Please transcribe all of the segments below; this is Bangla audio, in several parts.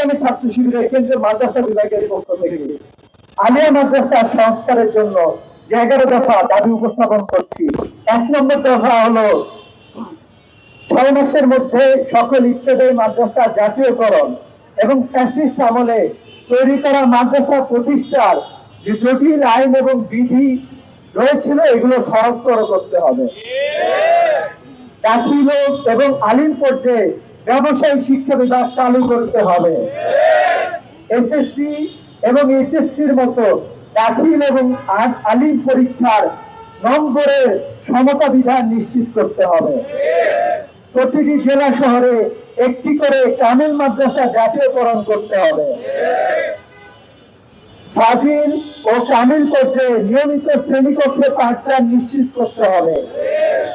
ইসলামী ছাত্র শিবিরের কেন্দ্রীয় মাদ্রাসা বিভাগের পক্ষ থেকে আলিয়া মাদ্রাসা সংস্কারের জন্য যে এগারো দফা দাবি উপস্থাপন করছি। এক নম্বর দফা হলো ছয় মাসের মধ্যে সকল ইত্যাদি মাদ্রাসা জাতীয়করণ এবং ফ্যাসিস্ট আমলে তৈরি করা মাদ্রাসা প্রতিষ্ঠার যে জটিল আইন এবং বিধি রয়েছিল এগুলো সহজতর করতে হবে। দাখিল এবং আলিম পর্যায়ে ব্যবসায়ী শিক্ষা বিভাগ চালু করতে হবে। এসএসসি এবং এইচএসসির মতো দাখিল এবং আলিম পরীক্ষার নম্বরের সমতা বিধান নিশ্চিত করতে হবে। প্রতিটি জেলা শহরে একটি করে কামিল মাদ্রাসা জাতীয়করণ করতে হবে। ফাজিল ও কামিল পর্যায়ে নিয়মিত শ্রেণীকক্ষে পাঠদান নিশ্চিত করতে হবে।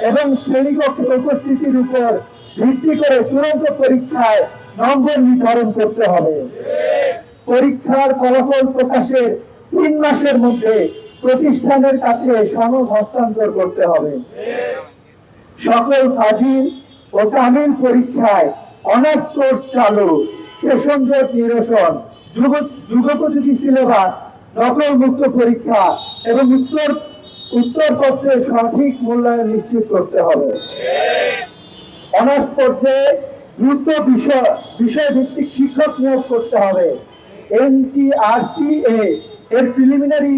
এবং শ্রেণীকক্ষে উপস্থিতির উপর ভিত্তি করে চূড়ান্ত পরীক্ষায় নম্বর নির্ধারণ করতে হবে। পরীক্ষার ফলাফল প্রকাশের তিন মাসের মধ্যে প্রতিষ্ঠানের কাছে সনদ হস্তান্তর করতে হবে। সকল ফাজিল ও তামিল পরীক্ষায় অনার্স কোর্স চালু, সেশন জট নিরসন, যুগ, যুগোপযোগী সিলেবাস নকল মুক্ত পরীক্ষা এবং উত্তর, উত্তরপত্রের সঠিক মূল্যায়ন নিশ্চিত করতে হবে। অনার্স পর্যায়ে দ্রুত বিষয় বিষয় ভিত্তিক শিক্ষক নিয়োগ করতে হবে। এনটিআরসিএ এর প্রিলিমিনারি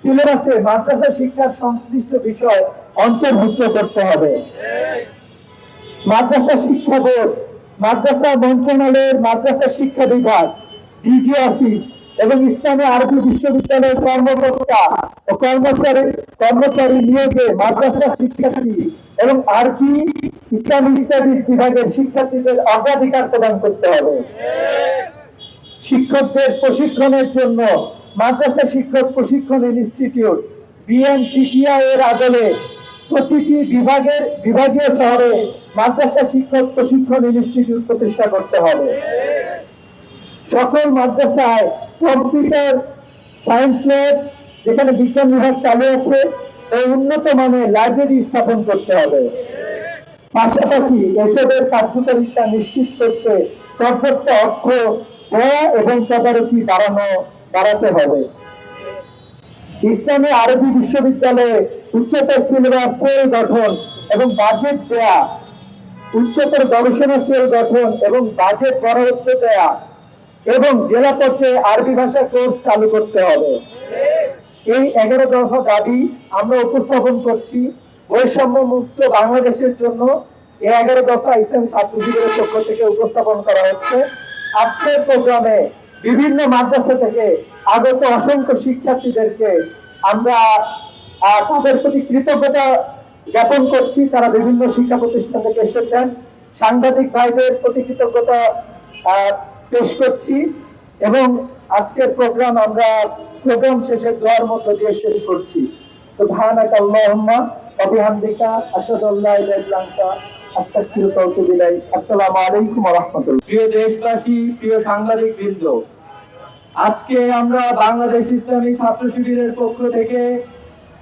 সিলেবাসে মাদ্রাসা শিক্ষার সংশ্লিষ্ট বিষয় অন্তর্ভুক্ত করতে হবে। মাদ্রাসা শিক্ষা বোর্ড, মাদ্রাসা মন্ত্রণালয়ের মাদ্রাসা শিক্ষা বিভাগ, ডিজি অফিস এবং ইসলামী আরবি বিশ্ববিদ্যালয়ের কর্মকর্তা ও কর্মচারী কর্মচারী নিয়োগে মাদ্রাসা শিক্ষার্থী এবং আরবি ইসলামিক স্টাডিজ বিভাগের শিক্ষার্থীদের অগ্রাধিকার প্রদান করতে হবে। শিক্ষকদের প্রশিক্ষণের জন্য মাদ্রাসা শিক্ষক প্রশিক্ষণ ইনস্টিটিউট এর আদলে প্রতিটি বিভাগের, বিভাগীয় শহরে মাদ্রাসা শিক্ষক প্রশিক্ষণ ইনস্টিটিউট প্রতিষ্ঠা করতে হবে। সকল মাদ্রাসায় কম্পিউটার সায়েন্স ল্যাব, যেখানে বিজ্ঞান বিভাগ চালু আছে ও উন্নত মানের লাইব্রেরি স্থাপন করতে হবে। পাশাপাশি এসবের কার্যকারিতা নিশ্চিত করতে পর্যাপ্ত অর্থ এবং তদারকি বাড়ানো, বাড়াতে হবে। ইসলামী আরবি বিশ্ববিদ্যালয়ে উচ্চতর সিলেবাস সেল গঠন এবং বাজেট দেয়া, উচ্চতর গবেষণা সেল গঠন এবং বাজেট বরাদ্দ দেয়া এবং জেলা পর্যায়ে আরবি ভাষা কোর্স চালু করতে হবে। এই এগারো দফা দাবি আমরা উপস্থাপন করছি। বৈষম্য মুক্ত বাংলাদেশের জন্য এই এগারো দফা ইসলাম ছাত্র শিবিরের পক্ষ থেকে উপস্থাপন করা হচ্ছে। আজকের প্রোগ্রামে বিভিন্ন মাদ্রাসা থেকে আগত অসংখ্য শিক্ষার্থীদেরকে আমরা তাদের প্রতি কৃতজ্ঞতা জ্ঞাপন করছি। তারা বিভিন্ন শিক্ষা প্রতিষ্ঠান থেকে এসেছেন। সাংবাদিক ভাইদের প্রতি কৃতজ্ঞতা পেশ করছি। এবং আজকের প্রোগ্রাম আমরা প্রোগ্রাম শেষে দোয়ার মধ্য দিয়ে শেষ করছি। ওয়া আতুবু ইলাইক। আসসালামু আলাইকুম ওয়া রাহমাতুল্লাহ। প্রিয় দেশবাসী, প্রিয় আজকে আমরা বাংলাদেশ ইসলামী ছাত্র শিবিরের পক্ষ থেকে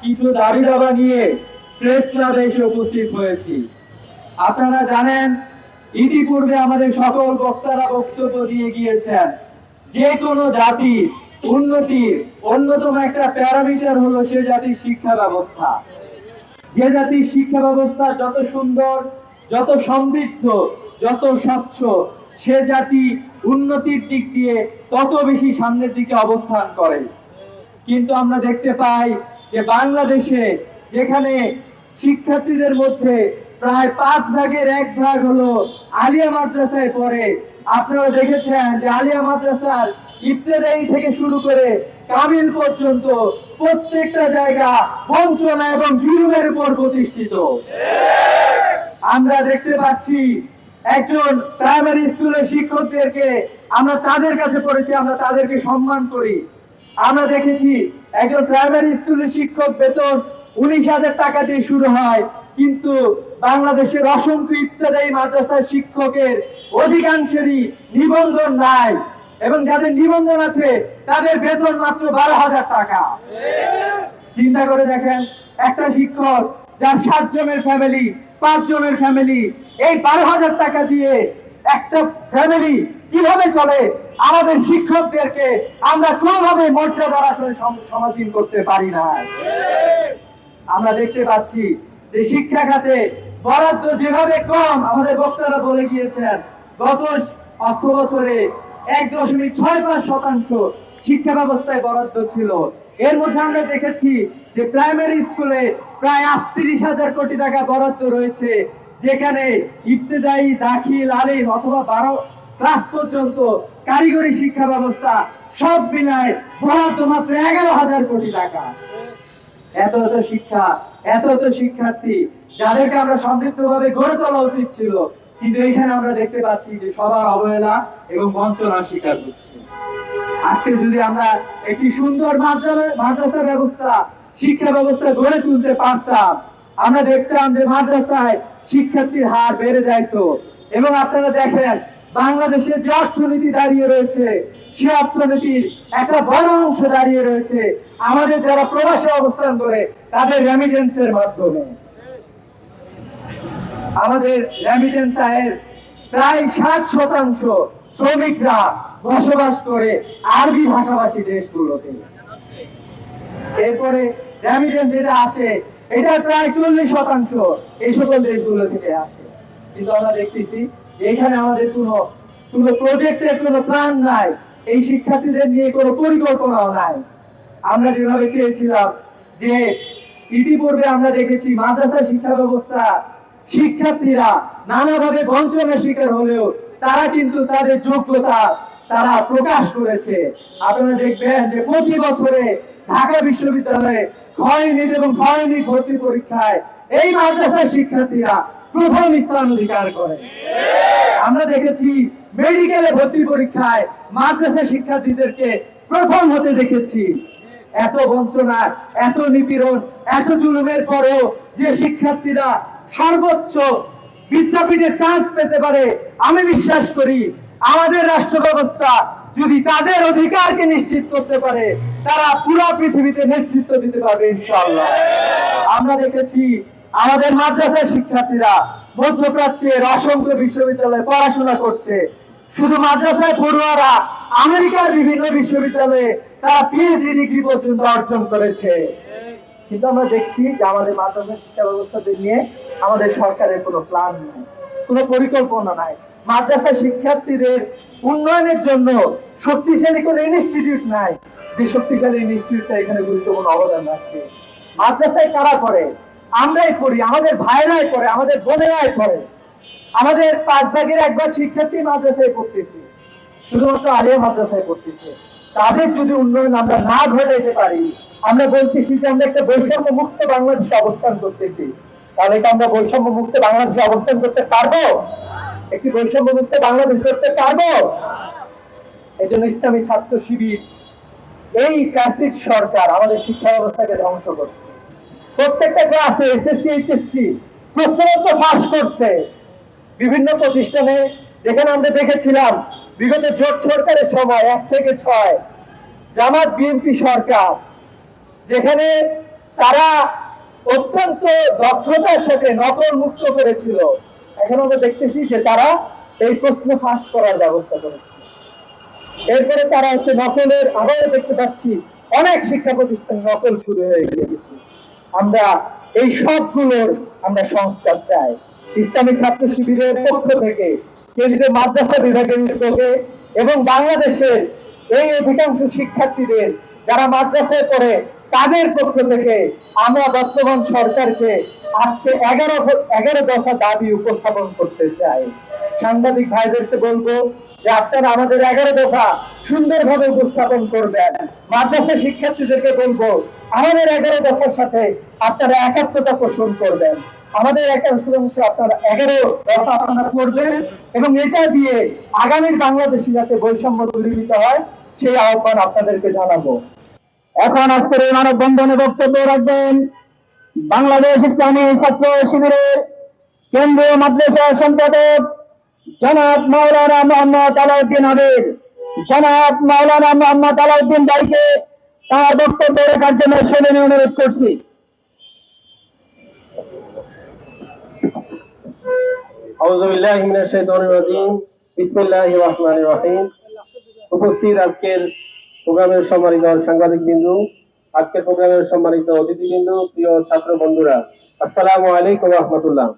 কিছু দাবি দাবা নিয়ে প্রেস ক্লাবে এসে উপস্থিত হয়েছি। আপনারা জানেন, ইতিপূর্বে আমাদের সকল বক্তারা বক্তব্য দিয়ে গিয়েছেন। যে কোনো জাতির উন্নতির অন্যতম একটা প্যারামিটার হলো সে জাতির শিক্ষা ব্যবস্থা। যে জাতির শিক্ষা ব্যবস্থা যত সুন্দর, যত সমৃদ্ধ, যত স্বচ্ছ, সে জাতি উন্নতির দিক দিয়ে তত বেশি সামনের দিকে অবস্থান করে। কিন্তু আমরা দেখতে পাই যে বাংলাদেশে যেখানে শিক্ষার্থীদের মধ্যে প্রায় পাঁচ ভাগের এক ভাগ হলো আলিয়া মাদ্রাসায় পড়ে। আপনারা দেখেছেন যে আলিয়া মাদ্রাসার ইবতেদায়ী থেকে শুরু করে কামিল পর্যন্ত প্রত্যেকটা জায়গা বঞ্চনা এবং জুলুমের উপর প্রতিষ্ঠিত। আমরা দেখতে পাচ্ছি একজন প্রাইমারি স্কুলের শিক্ষকদেরকে আমরা তাদের কাছে পড়েছি, আমরা তাদেরকে সম্মান করি। আমরা দেখেছি একজন প্রাইমারি স্কুলের শিক্ষক বেতন উনিশ হাজার টাকা দিয়ে শুরু হয়। কিন্তু বাংলাদেশের অসংখ্য ইত্যাদি মাদ্রাসার শিক্ষকের অধিকাংশেরই নিবন্ধন নাই। এবং যাদের নিবন্ধন আছে, তাদের বেতন মাত্র বারো হাজার টাকা। চিন্তা করে দেখেন, একটা শিক্ষক যার সাত জনের ফ্যামিলি পাঁচ জনের ফ্যামিলি এই বারো হাজার টাকা দিয়ে একটা ফ্যামিলি কীভাবে চলে? আমাদের শিক্ষকদেরকে আমরা কোনোভাবে মর্যাদার আসলে সম- সমাসীন করতে পারি না। আমরা দেখতে পাচ্ছি যে শিক্ষা খাতে বরাদ্দ যেভাবে কম, আমাদের বক্তারা বলে গিয়েছেন, গত অর্থ বছরে এক দশমিক ছয় পাঁচ শতাংশ শিক্ষা ব্যবস্থায় বরাদ্দ ছিল। এর মধ্যে আমরা দেখেছি যে প্রাইমারি স্কুলে প্রায় আটত্রিশ হাজার কোটি টাকা বরাদ্দ রয়েছে, যেখানে ইবতেদায়ী, দাখিল, আলিম অথবা বারো ক্লাস পর্যন্ত কারিগরি শিক্ষা ব্যবস্থা সব মিলায় বরাদ্দ মাত্র এগারো হাজার কোটি টাকা। এত এত শিক্ষা, এত এত শিক্ষার্থী, যাদেরকে আমরা সমৃদ্ধভাবে গড়ে তোলা উচিত ছিল, কিন্তু এখানে আমরা দেখতে পাচ্ছি যে সবার অবহেলা এবং বঞ্চনার শিকার হচ্ছে। আজকে যদি আমরা একটি সুন্দর মাদ্রাসা ব্যবস্থা, শিক্ষা ব্যবস্থা গড়ে তুলতে পারতাম, আমরা দেখতাম যে মাদ্রাসায় শিক্ষার্থীর হার বেড়ে যাইতো। এবং আপনারা দেখেন বাংলাদেশে যে অর্থনীতি দাঁড়িয়ে রয়েছে, সে অর্থনীতির একটা বড় অংশ দাঁড়িয়ে রয়েছে। আমাদের যারা প্রবাসে অবস্থান করে, তাদের রেমিটেন্সের মাধ্যমে। আমাদের রেমিটেন্স আয়ের প্রায় ষাট শতাংশ শ্রমিকরা বসবাস করে আরবি ভাষাভাষী দেশগুলোতে। এরপরে রেমিটেন্স যেটা আসে এটা প্রায় চল্লিশ শতাংশ এই সকল দেশগুলো থেকে আসে। কিন্তু আমরা দেখতেছি এখানে আমাদের কোনো কোনো প্রজেক্টের কোনো প্ল্যান নাই। এই শিক্ষার্থীদের নিয়ে কোনো পরিকল্পনাও নাই। আমরা যেভাবে চেয়েছিলাম যে ইতিপূর্বে আমরা দেখেছি মাদ্রাসা শিক্ষা ব্যবস্থা শিক্ষার্থীরা নানাভাবে বঞ্চনার শিকার হলেও তারা কিন্তু তাদের যোগ্যতা তারা প্রকাশ করেছে। আপনারা দেখবেন যে প্রতি বছরে ঢাকা বিশ্ববিদ্যালয়ে খয়নিট এবং খয়নিট ভর্তি পরীক্ষায় এই মাদ্রাসার শিক্ষার্থীরা প্রথম স্থান অধিকার করে। আমরা দেখেছি মেডিকেলে ভর্তি পরীক্ষায় মাদ্রাসা শিক্ষার্থীদেরকে প্রথম হতে দেখেছি। এত বঞ্চনা, এত নিপীড়ন, এত জুলুমের পরেও যে শিক্ষার্থীরা সর্বোচ্চ বিদ্যাপীঠে চান্স পেতে পারে, আমি বিশ্বাস করি আমাদের রাষ্ট্র ব্যবস্থা যদি তাদের অধিকারকে নিশ্চিত করতে পারে, তারা পুরো পৃথিবীতে নেতৃত্ব দিতে পারবে ইনশাআল্লাহ। আমরা দেখেছি আমাদের মাদ্রাসার শিক্ষার্থীরা মধ্যপ্রাচ্যের অসংখ্য বিশ্ববিদ্যালয়ে পড়াশোনা করছে। শুধু মাদ্রাসায় পড়ুয়ারা, আমেরিকার বিভিন্ন বিশ্ববিদ্যালয়ে তারা পিএইচডি ডিগ্রি পর্যন্ত অর্জন করেছে। কিন্তু আমরা দেখছি যে আমাদের মাদ্রাসা শিক্ষা ব্যবস্থাকে নিয়ে আমাদের সরকারের কোনো প্ল্যান নাই, কোনো পরিকল্পনা নাই। মাদ্রাসা শিক্ষার্থীদের উন্নয়নের জন্য শক্তিশালী কোনো ইনস্টিটিউট নাই। যে শক্তিশালী ইনস্টিটিউটটা এখানে গুরুত্বপূর্ণ অবদান রাখছে মাদ্রাসায় কারা করে আমরাই করি, আমাদের ভাইরাই করে, আমাদের বোনেরাই করে। আমাদের পাঁচ ভাগের একবার শিক্ষার্থী মাদ্রাসায় পড়তেছি, শুধুমাত্র আলিয়া মাদ্রাসায় পড়তেছে। তাদের যদি উন্নয়ন আমরা না ঘটাইতে পারি, আমরা বলতেছি যে আমরা একটা বৈষম্য মুক্ত বাংলাদেশে অবস্থান করতেছি। তাহলে কি আমরা বৈষম্য মুক্ত বাংলাদেশে অবস্থান করতে পারব? একটি বৈষম্য মুক্ত বাংলাদেশ করতে পারব? এই জন্য ইসলামী ছাত্র শিবির, এই ফ্যাসিস্ট সরকার আমাদের শিক্ষা ব্যবস্থাকে ধ্বংস করছে। প্রত্যেকটা ক্লাসে এসএসসি এইচএসসি প্রশ্নপত্র ফাঁস করছে। বিভিন্ন প্রতিষ্ঠানে যেখানে আমরা দেখেছিলাম, বিগত জোট সরকারের সময়, এক থেকে ছয়, জামাত, বিএনপি সরকার, যেখানে তারা অত্যন্ত দক্ষতার সাথে নকল মুক্ত করেছিল। এখন আমরা দেখতেছি যে তারা এই প্রশ্ন ফাঁস করার ব্যবস্থা করেছে। এরপরে তারা হচ্ছে নকলের আবারও দেখতে পাচ্ছি, অনেক শিক্ষা প্রতিষ্ঠান নকল শুরু হয়ে গিয়েছে। আমরা এই সবগুলোর আমরা সংস্কার চাই। ইসলামী ছাত্র শিবিরের পক্ষ থেকে কেন্দ্রীয় মাদ্রাসা বিভাগের উদ্যোগে এবং বাংলাদেশের এই অধিকাংশ শিক্ষার্থীদের যারা মাদ্রাসায় পড়ে, তাদের পক্ষ থেকে আমরা বর্তমান সরকারকে আজকে এগারো এগারো দফা দাবি উপস্থাপন করতে চাই। সাংবাদিক ভাইদেরকে বলব যে আপনারা আমাদের এগারো দফা সুন্দরভাবে উপস্থাপন করবেন। মাদ্রাসা শিক্ষার্থীদেরকে বলব, আমাদের এগারো দফার সাথে আপনারা একাত্মতা পোষণ করবেন। আমাদের একাংশ অংশ, আপনারা এগারো দফা আপনারা করবেন এবং এটা দিয়ে আগামীর বাংলাদেশে যাতে বৈষম্য দূরীভূত হয়, সেই আহ্বান আপনাদেরকে জানাব। এখন আজকের এই মানববন্ধনে বক্তব্য রাখবেন বাংলাদেশ ইসলামী ছাত্র শিবিরের কেন্দ্রীয় মাদ্রাসা সম্পাদক জনাব মাওলানা মোহাম্মদ আলাউদ্দিন আবির জনাব মাওলানা মোহাম্মদ আলাউদ্দিন ভাইকে তার বক্তব্য রেখার জন্য সেদিনে অনুরোধ করছি। উপস্থিত আজকের প্রোগ্রামের সম্মানিত সাংবাদিক বিন্দু আজকের প্রোগ্রামের সম্মানিত অতিথি বিন্দু প্রিয় ছাত্র বন্ধুরা, আসসালাম আলাইকুম রহমতুল্লাহ।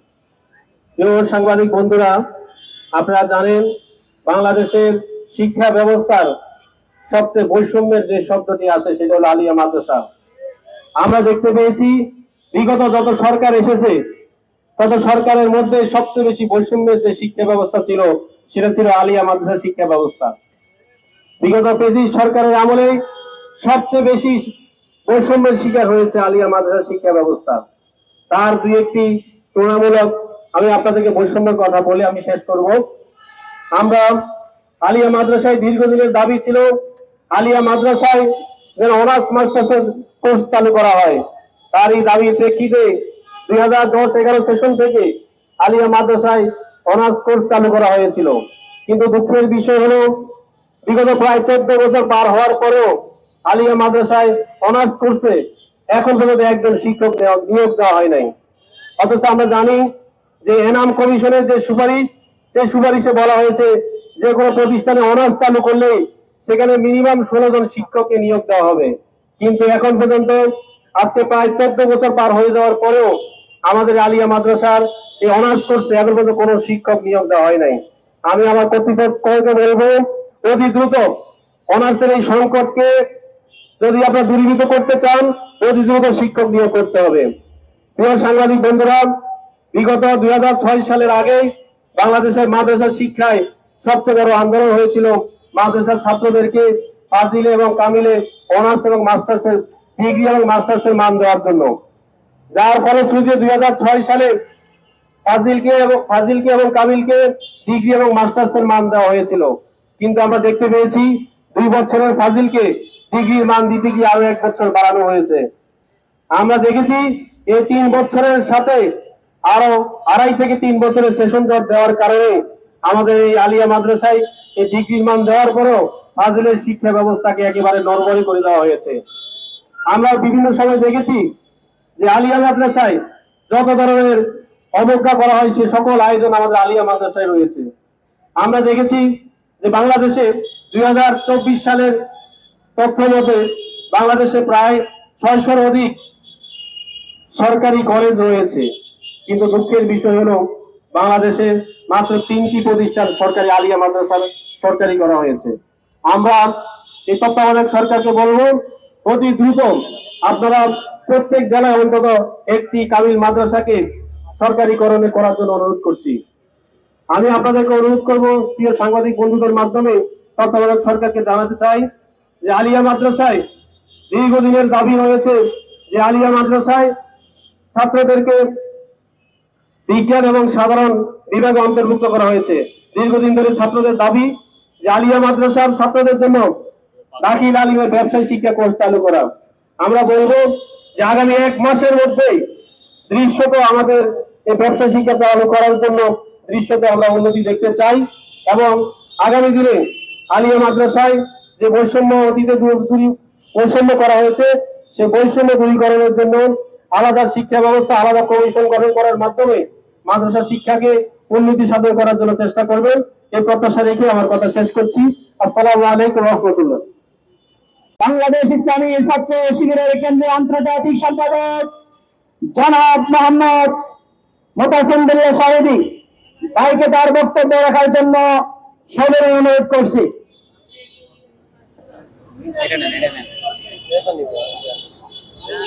প্রিয় সাংবাদিক বন্ধুরা আপনারা জানেন, বাংলাদেশের শিক্ষা ব্যবস্থার সবচেয়ে বৈষম্যের যে শব্দটি আছে, সেটা হলো আলিয়া মাদ্রাসা। আমরা দেখতে পেয়েছি, বিগত যত সরকার এসেছে, তত সরকারের মধ্যে সবচেয়ে বেশি বৈষম্যের যে শিক্ষা ব্যবস্থা ছিল, সেটা ছিল আলিয়া মাদ্রাসা শিক্ষা ব্যবস্থা। বিগত পেজি সরকারের আমলে সবচেয়ে বেশি বৈষম্যের শিকার হয়েছে আলিয়া মাদ্রাসা শিক্ষা ব্যবস্থা। তার দুই একটি তুলনামূলক আমি আপনাদেরকে বৈষম্যের কথা বলে আমি শেষ করব। আমরা আলিয়া মাদ্রাসায় দীর্ঘদিনের দাবি ছিল, আলিয়া মাদ্রাসায় যেন অনার্স মাস্টার্সের কোর্স চালু করা হয়। তার এই দাবির প্রেক্ষিতে দুই হাজার দশ এগারো সেশন থেকে আলিয়া মাদ্রাসায় অনার্স কোর্স চালু করা হয়েছিল। কিন্তু দুঃখের বিষয় হলো, বিগত প্রায় চোদ্দ বছর পার হওয়ার পরেও আলিয়া মাদ্রাসায় অনার্স কোর্সে এখন পর্যন্ত একজন শিক্ষক নিয়োগ দেওয়া হয় নাই। অথচ আমরা জানি যে এনাম কমিশনের যে সুপারিশ, সেই সুপারিশে বলা হয়েছে যে কোনো প্রতিষ্ঠানে অনার্স চালু করলে সেখানে মিনিমাম ষোলো জন শিক্ষককে নিয়োগ দেওয়া হবে। কিন্তু এখন পর্যন্ত আজকে প্রায় চোদ্দ বছর পার হয়ে যাওয়ার পরেও আমাদের আলিয়া মাদ্রাসার এই অনার্স কোর্সে এখন পর্যন্ত কোনো শিক্ষক নিয়োগ দেওয়া হয় নাই। আমি আমার কর্তৃপক্ষকে বলব, অতি দ্রুত অনার্সের এই সংকটকে যদি আপনারা দূরীভূত করতে চান, অতি দ্রুত শিক্ষক নিয়োগ করতে হবে। প্রিয় সাংবাদিক বন্ধুরা বিগত দুই হাজার ছয় সালের আগে বাংলাদেশের মাদ্রাসা শিক্ষায় সবচেয়ে বড় আন্দোলন হয়েছিল মাদ্রাসার ছাত্রদেরকে ফাজিলে এবং কামিলে অনার্স এবং মাস্টার্সের ডিগ্রি এবং মাস্টার্সের মান দেওয়ার জন্য। যার ফলে ফলশ্রুতিতে দুই হাজার ছয় সালে ফাজিলকে এবং ফাজিলকে এবং কামিলকে ডিগ্রি এবং মাস্টার্সের মান দেওয়া হয়েছিল। কিন্তু আমরা দেখতে পেয়েছি দুই বছরের ফাজিলকে ডিগ্রির মান দিতে গিয়ে আরও এক বছর বাড়ানো হয়েছে। আমরা দেখেছি এই তিন বছরের সাথে আরও আড়াই থেকে তিন বছরের সেশন জট দেওয়ার কারণে আমাদের এই আলিয়া মাদ্রাসায় এই ডিগ্রির মান দেওয়ার পরেও ফাজিলের শিক্ষা ব্যবস্থাকে একেবারে নরবরি করে দেওয়া হয়েছে। আমরা বিভিন্ন সময় দেখেছি যে আলিয়া মাদ্রাসায় যত ধরনের অবজ্ঞা করা হয়, সে সকল আয়োজন আমাদের আলিয়া মাদ্রাসায় রয়েছে। আমরা দেখেছি যে বাংলাদেশে দুই হাজার চব্বিশ সালের তথ্য মতে বাংলাদেশে প্রায় ছয়শোর অধিক সরকারি কলেজ রয়েছে। কিন্তু দুঃখের বিষয় হলো, বাংলাদেশে মাত্র তিনটি প্রতিষ্ঠান সরকারি আলিয়া মাদ্রাসা সরকারি করা হয়েছে। আমরা এই তত্ত্বাবধায়ক সরকারকে বলব, অতি দ্রুত আপনারা প্রত্যেক জেলায় অন্তত একটি কামিল মাদ্রাসাকে সরকারিকরণে করার জন্য অনুরোধ করছি। আমি আপনাদেরকে অনুরোধ করব, প্রিয় সাংবাদিক বন্ধুদের মাধ্যমে তত্ত্বাবধায়ক সরকারকে জানাতে চাই যে আলিয়া মাদ্রাসায় দীর্ঘদিনের দাবি রয়েছে যে আলিয়া মাদ্রাসায় ছাত্রদেরকে বিজ্ঞান এবং সাধারণ বিভাগে অন্তর্ভুক্ত করা হয়েছে। দীর্ঘদিন ধরে ছাত্রদের দাবি যে আলিয়া মাদ্রাসার ছাত্রদের জন্য দাখিল আলিমের ব্যবসায় শিক্ষা কোর্স চালু করা। আমরা বলব যে আগামী এক মাসের মধ্যেই দৃশ্যত আমাদের এই ব্যবসায় শিক্ষা চালু করার জন্য দৃশ্যতে আমরা উন্নতি দেখতে চাই এবং আগামী দিনে আলিয়া মাদ্রাসায় যে বৈষম্য অতীতে বৈষম্য করা হয়েছে সেই বৈষম্য দূরীকরণের জন্য আলাদা শিক্ষা ব্যবস্থা আলাদা কমিশন গঠন করার মাধ্যমে মাদ্রাসা শিক্ষাকে উন্নতি সাধন করার জন্য চেষ্টা করবেন। এই প্রত্যাশা রেখে আমার কথা শেষ করছি। আসসালামু আলাইকুম রহমতুল্লাহ। বাংলাদেশ ইসলামী ছাত্র শিবিরের কেন্দ্রীয় আন্তর্জাতিক সম্পাদক জনাব মোহাম্মদ বিল্লাহ সাহেদি ভাইকে তার বক্তব্য রাখার জন্য সদরে অনুরোধ করছি।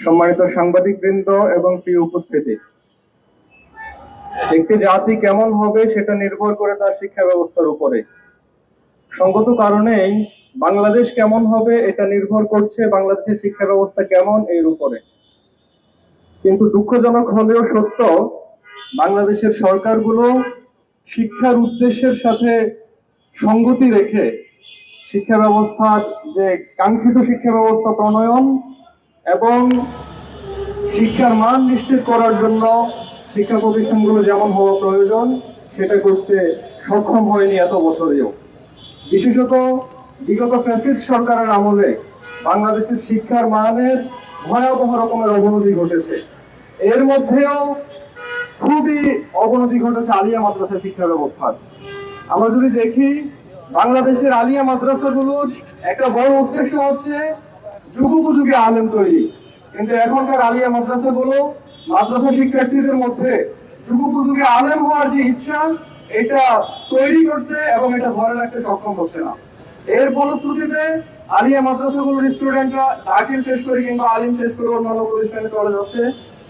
সম্মানিত সাংবাদিক বৃন্দ এবং প্রিয় উপস্থিতি, একটি জাতি কেমন হবে সেটা নির্ভর করে তার শিক্ষা ব্যবস্থার উপরে। সঙ্গত কারণেই বাংলাদেশ কেমন হবে এটা নির্ভর করছে বাংলাদেশের শিক্ষা ব্যবস্থা কেমন এর উপরে। কিন্তু দুঃখজনক হলেও সত্য, বাংলাদেশের সরকারগুলো শিক্ষার উদ্দেশ্যের সাথে সঙ্গতি রেখে শিক্ষা ব্যবস্থার যে কাঙ্ক্ষিত শিক্ষা ব্যবস্থা প্রণয়ন এবং শিক্ষার মান নিশ্চিত করার জন্য শিক্ষা প্রতিষ্ঠানগুলো যেমন হওয়া প্রয়োজন, সেটা করতে সক্ষম হয়নি এত বছরেও। বিশেষত বিগত ফ্যাসিস্ট সরকারের আমলে বাংলাদেশের শিক্ষার মানের ভয়াবহ রকমের অবনতি ঘটেছে। এর মধ্যেও খুবই অবনতি ঘটেছে আলিয়া মাদ্রাসা শিক্ষা ব্যবস্থার। আমরা যদি দেখি, বাংলাদেশের আলিয়া মাদ্রাসাগুলোর একটা বড় উদ্দেশ্য হচ্ছে যুগোপযোগী আলেম তৈরি। কিন্তু এখনকার আলিয়া মাদ্রাসাগুলো মাদ্রাসা শিক্ষার্থীদের মধ্যে যুগোপযোগী আলেম হওয়ার যে ইচ্ছা, এটা তৈরি করতে এবং এটা ধরে রাখতে সক্ষম হচ্ছে না। এর ফলশ্রুতিতে আলিয়া মাদ্রাসাগুলোর স্টুডেন্টরা দাখিল শেষ করে কিংবা আলিম শেষ করে অন্যান্য প্রতিষ্ঠানে চলে যাচ্ছে,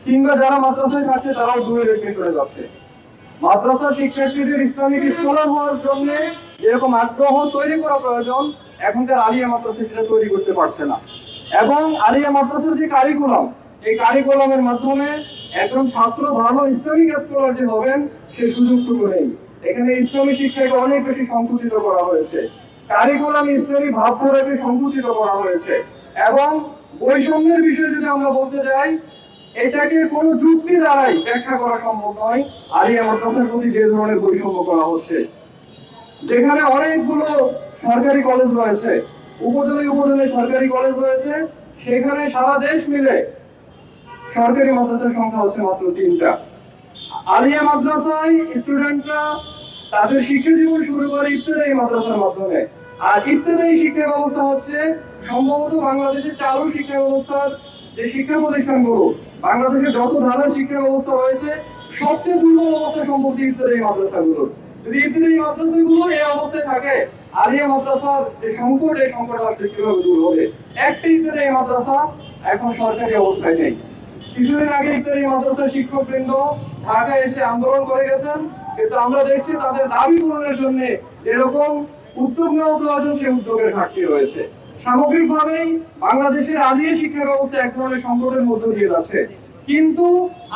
কিংবা যারা মাদ্রাসায় থাকছে, তারাও দূরে রেখে চলে যাচ্ছে। মাদ্রাসা শিক্ষার্থীদের ইসলামিক স্কলার হওয়ার জন্য যেরকম আগ্রহ তৈরি করা প্রয়োজন, এখনকার আলিয়া মাদ্রাসা সেটা তৈরি করতে পারছে না। এবং আলিয়া মাদ্রাসার যে কারিকুলাম এই কারিকুলামের মাধ্যমে একজন ছাত্র ভালো ইসলামিক স্কলার যে হবেন সেই সুযোগটুকু নেই। এখানে ইসলামী শিক্ষাকে অনেক বেশি সংকুচিত করা হয়েছে। কারিকুলাম ইসলামী ভাবধারাকে সংকুচিত করা হয়েছে। এবং বৈষম্যের বিষয়ে যদি আমরা বলতে যাই, এটাকে কোনো যুক্তি দ্বারাই ব্যাখ্যা করা সম্ভব নয়। আলিয়া মাদ্রাসার প্রতি যে ধরনের বৈষম্য করা হচ্ছে। যেখানে অনেকগুলো সরকারি কলেজ রয়েছে। উপজেলায় উপজেলায় সরকারি কলেজ রয়েছে, সেখানে সারা দেশ মিলে সরকারি মাদ্রাসার সংখ্যা হচ্ছে মাত্র তিনটা। আলিয়া মাদ্রাসায় স্টুডেন্টরা তাদের শিক্ষা জীবন শুরু করে ইফতেদায়ী মাদ্রাসার মাধ্যমে। আর ইফতেদায়ী শিক্ষা ব্যবস্থা হচ্ছে সম্ভবত বাংলাদেশের চালু শিক্ষা ব্যবস্থার যে শিক্ষা প্রতিষ্ঠানগুলো, বাংলাদেশের যত ধারার শিক্ষা ব্যবস্থা রয়েছে, সবচেয়ে দুর্বল অবস্থা সম্পর্কে ইফতেদায়ী মাদ্রাসাগুলো যদি ইফতেদায়ী মাদ্রাসাগুলো এই অবস্থায় থাকে আলিয়া মাদ্রাসার যে সংকট, এই কীভাবে দূর হবে একটি ইফতেদায়ী মাদ্রাসা এখন সরকারি অবস্থায় নেই। কিছুদিন আগে মাদ্রাসার শিক্ষক বৃন্দ ঢাকায় এসে আন্দোলন করে গেছেন, কিন্তু আমরা দেখছি তাদের দাবি পূরণের জন্য যেরকম উদ্যোগ নেওয়া প্রয়োজন, সেই উদ্যোগের ঘাটতি রয়েছে। সামগ্রিকভাবেই বাংলাদেশের আলিয়া শিক্ষা ব্যবস্থা এক ধরনের সংকটের মধ্য দিয়ে যাচ্ছে। কিন্তু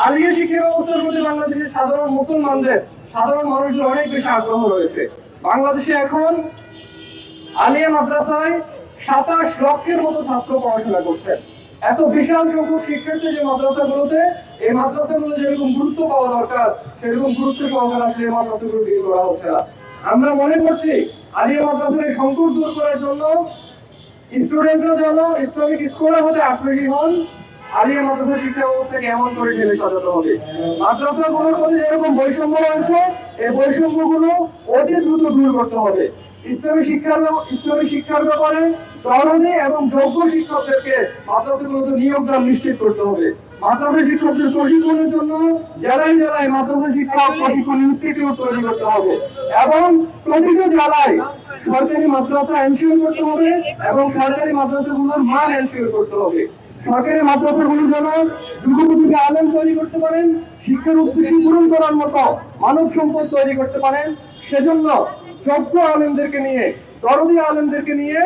আলিয়া শিক্ষা ব্যবস্থার প্রতি বাংলাদেশের সাধারণ মুসলমানদের, সাধারণ মানুষের অনেক বেশি আগ্রহ রয়েছে। বাংলাদেশে এখন আলিয়া মাদ্রাসায় সাতাশ লক্ষের মতো ছাত্র পড়াশোনা করছেন। এত বিশাল সংখ্যক শিক্ষার্থী যে মাদ্রাসাগুলোতে, এই মাদ্রাসাগুলো যেরকম গুরুত্ব পাওয়া দরকার, সেরকম গুরুত্ব সহকারে আসলে এই মাদ্রাসাগুলো দিয়ে করা হচ্ছে না। আমরা মনে করছি আলিয়া মাদ্রাসার এই সংকট দূর করার জন্য স্টুডেন্টরা যেন ইসলামিক স্কলার হতে আগ্রহী হন, আলিয়া মাদ্রাসা শিক্ষা ব্যবস্থাকে এমন করে ঢেলে সাজাতে হবে। মাদ্রাসাগুলোর মধ্যে যেরকম বৈষম্য রয়েছে, এই বৈষম্যগুলো অতি দ্রুত দূর করতে হবে। ইসলামী ব্যাপ- ইসলামী শিক্ষার ব্যাপারে দরদে এবং যোগ্য শিক্ষকদেরকে মাদ্রাসাগুলোতে নিয়োগ দান নিশ্চিত করতে হবে। মাদ্রাসা শিক্ষকদের প্রশিক্ষণের জন্য জেলায় জেলায় মাদ্রাসা শিক্ষক প্রশিক্ষণ ইনস্টিটিউট তৈরি করতে হবে এবং প্রতিটি জেলায় সরকারি মাদ্রাসা এনশিওর করতে হবে এবং সরকারি মাদ্রাসাগুলোর মান এনশিওর করতে হবে। সরকারি মাদ্রাসাগুলো যেন যুগোপযোগী আলেম তৈরি করতে পারেন, শিক্ষার উদ্দেশ্য পূরণ করার মতো মানব সম্পদ তৈরি করতে পারেন, সেজন্য যোগ্য আলেমদেরকে নিয়ে, দরদি আলেমদেরকে নিয়ে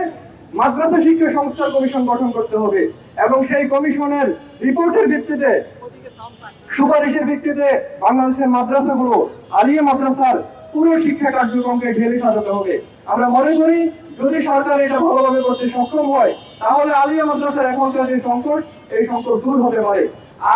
মাদ্রাসা শিক্ষা সংস্থার কমিশন গঠন করতে হবে এবং সেই কমিশনের রিপোর্টের ভিত্তিতে, সুপারিশের ভিত্তিতে বাংলাদেশের মাদ্রাসাগুলো, আলিয়া মাদ্রাসার পুরো শিক্ষা কার্যক্রমকে ঢেলে সাজাতে হবে। আমরা মনে করি, যদি সরকার এটা ভালোভাবে করতে সক্ষম হয়, তাহলে আলিয়া মাদ্রাসার এখনকার যে সংকট, এই সংকট দূর হতে পারে।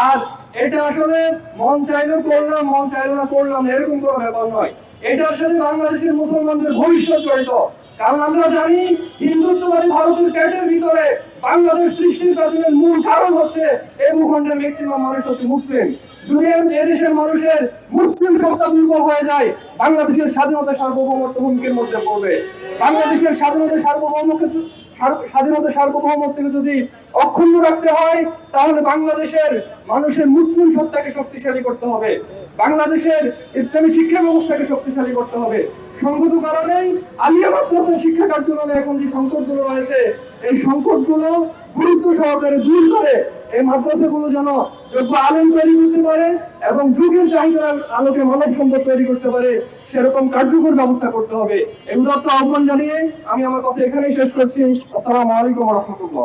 আর এটা আসলে মন চাইলে করলাম, মন চাইলে না করলাম, এরকম কোনো ব্যাপার নয়। এটার সাথে বাংলাদেশের মুসলমানদের ভবিষ্যৎ জড়িত। কারণ আমরা জানি, হিন্দুত্ববাদী ভারতের পেটের ভিতরে বাংলাদেশ সৃষ্টির পেছনে মূল কারণ হচ্ছে এই ভূখণ্ডের ম্যাক্সিমাম মানুষ হচ্ছে মুসলিম। যদি এদেশের মানুষের মুসলিম সত্তা দুর্বল হয়ে যায়, বাংলাদেশের স্বাধীনতা সার্বভৌমত্ব হুমকির মধ্যে পড়বে। বাংলাদেশের স্বাধীনতা সার্বভৌমকে স্বাধীনতা সার্বভৌমত্বকে যদি অক্ষুণ্ণ রাখতে হয়, তাহলে বাংলাদেশের মানুষের মুসলিম সত্তাকে শক্তিশালী করতে হবে। বাংলাদেশের ইসলামী শিক্ষা ব্যবস্থাকে শক্তিশালী করতে হবে। সংগত কারণেই আলিয়া মাদ্রাসা শিক্ষা কার্যক্রমে এখন যে সংকটগুলো রয়েছে, এই সংকটগুলো গুরুত্ব সহকারে দূর করে এই মাদ্রাসাগুলো যেন যোগ্য আলেম তৈরি করতে পারে এবং যুগের চাহিদার আলোকে মানব সম্পদ তৈরি করতে পারে, সেরকম কার্যকর ব্যবস্থা করতে হবে। এই উদাত্ত আহ্বান জানিয়ে আমি আমার কথা এখানেই শেষ করছি। আসসালামু আলাইকুম রহমতুল্লাহ।